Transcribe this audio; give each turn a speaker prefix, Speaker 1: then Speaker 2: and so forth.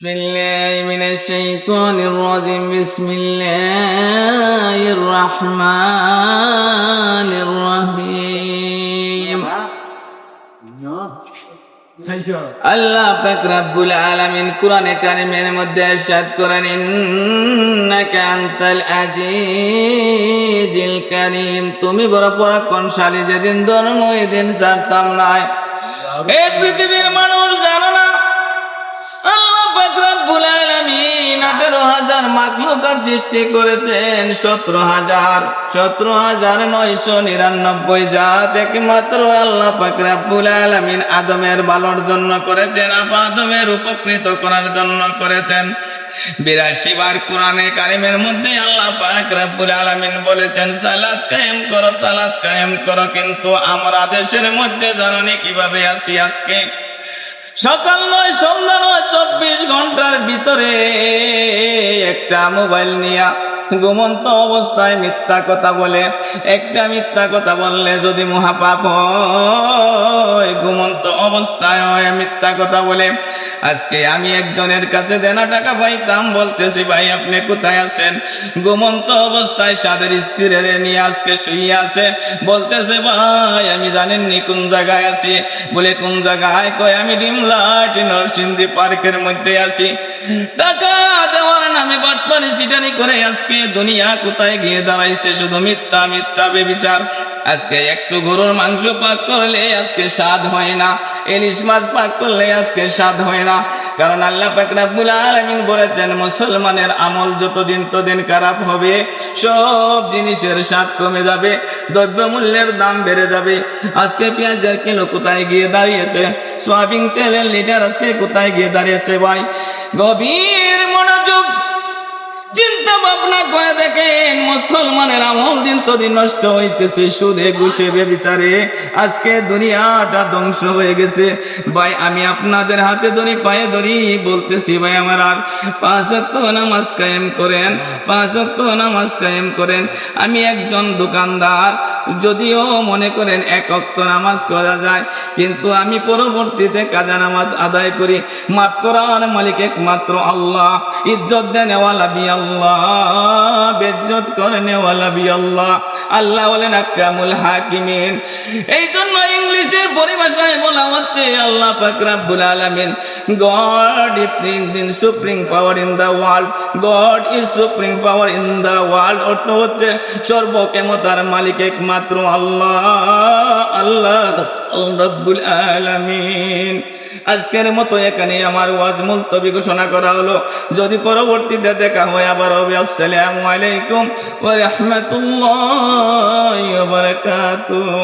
Speaker 1: بسم الله من الشيطان الرجيم بسم الله الرحمن الرحيم আল্লাহ পাক রব্বুল আলামিন কোরআনে কারিমের মধ্যে ارشاد করেন ইন্নাকা আনতাল আজিজিল কারীম তুমি বড় পরাক্রমশালী যেদিন ধর্ম ওই দিন ছাড়তাম নাই এই পৃথিবীর মানুষ জানো না আঠারো হাজার মাখলুকাত সৃষ্টি করেছেন, সতেরো হাজার সতেরো হাজার নয়শো নিরানব্বই জাত, একমাত্র আল্লাহ পাক রব্বুল আলামিন আদমের ভালোর জন্য করেছেন, আপা আদমের উপকৃত করার জন্য করেছেন। বিরাশি বার কোরআনে কারিমের মধ্যে আল্লাহ পাক রব্বুল আলামিন বলেছেন, সালাত কায়েম করো, সালাত কায়েম করো, কিন্তু আমরা দেশের মধ্যে জানি কীভাবে আসি আজকে। সকাল নয় সন্ধ্যা নয় চব্বিশ ঘণ্টার ভিতরে একটা মোবাইল নিয়া ঘুমন্ত অবস্থায় মিথ্যা কথা বলে, একটা মিথ্যা কথা বললে যদি মহাপাপ হয়, ঘুমন্ত অবস্থায় হয় মিথ্যা কথা বলে আজকে আমি একজনের কাছে দেনা টাকা পাইতাম, বলতেছি, ভাই, আপনি কোথায় আছেন? ঘুমন্ত অবস্থায় সাদের স্ত্রীরে নিয়ে আজকে শুয়ে আছে। বলতেছে, ভাই, আমি জানেননি কোন জায়গায় আছি। বলে, কোন জায়গায়? কয়, আমি ডিমলাট নরসিংদী পার্কের মধ্যে আছি। টাকা দেওয়ার নামে বাটপানি করে আজকে দুনিয়া কোথায় গিয়ে দাঁড়াইছে? শুধু মিথ্যা মিথ্যা বেবিচার। আজকে একটু গরুর মাংস পাক করলে আজকে স্বাদ হয় না। ইলিশ মাছ পাক করলে আজকে স্বাদ হয় না। কারণ আল্লাহ বলেছেন, মুসলমানের আমল যতদিন তদিন খারাপ হবে, সব জিনিসের স্বাদ কমে যাবে, দ্রব্য মূল্যের দাম বেড়ে যাবে। আজকে পেঁয়াজের কিলো কোথায় গিয়ে দাঁড়িয়েছে? সয়াবিন তেলের লিটার আজকে কোথায় গিয়ে দাঁড়িয়েছে ভাই? গভীর মনোযোগ। চিন্তা ভাবনা করে দেখেন মুসলমানের আমল দিন তো দিন নষ্ট হইতেছে, সুদে ঘুষে বেবিচারে। আজকে দুনিয়াটা ধ্বংস হয়ে গেছে। ভাই, আমি আপনাদের হাতে ধরি, পায়ে ধরি, বলতেছি, ভাই, আমার আর পাঁচ অক্ট নামাজ কায়েম করেন, পাঁচ অক্ট নামাজ কায়েম করেন। আমি একজন দোকানদার যদিও মনে করেন এক অক্ত নামাজ করা যায়, কিন্তু আমি পরবর্তীতে কাজা নামাজ আদায় করি। মাফ করার মালিক একমাত্র আল্লাহ, ইজ্জত দেন ওয়ালা বি আল্লাহ, বেজ্জত করে নেওয়ালা বি আল্লাহ। আল্লাহ বলেন আকামুল হাকিমিন। এই জন্য ইংলিশের পরিভাষায় বলা হচ্ছে, আল্লাহ পাক রাব্বুল আলামিন God is supreme power in the world God is supreme power in the world অর্থ হচ্ছে সর্বক্ষমতার মালিক একমাত্র আল্লাহ আল্লাহ রব্বুল আলামিন। আজকের মতো এখানে আমার ওয়াজ মুলতবি ঘোষণা করা হলো। যদি পরবর্তীতে দেখা হয় আবার হবে, আসসালামু আলাইকুম ওয়া রাহমাতুল্লাহি ওয়া বারাকাতুহু।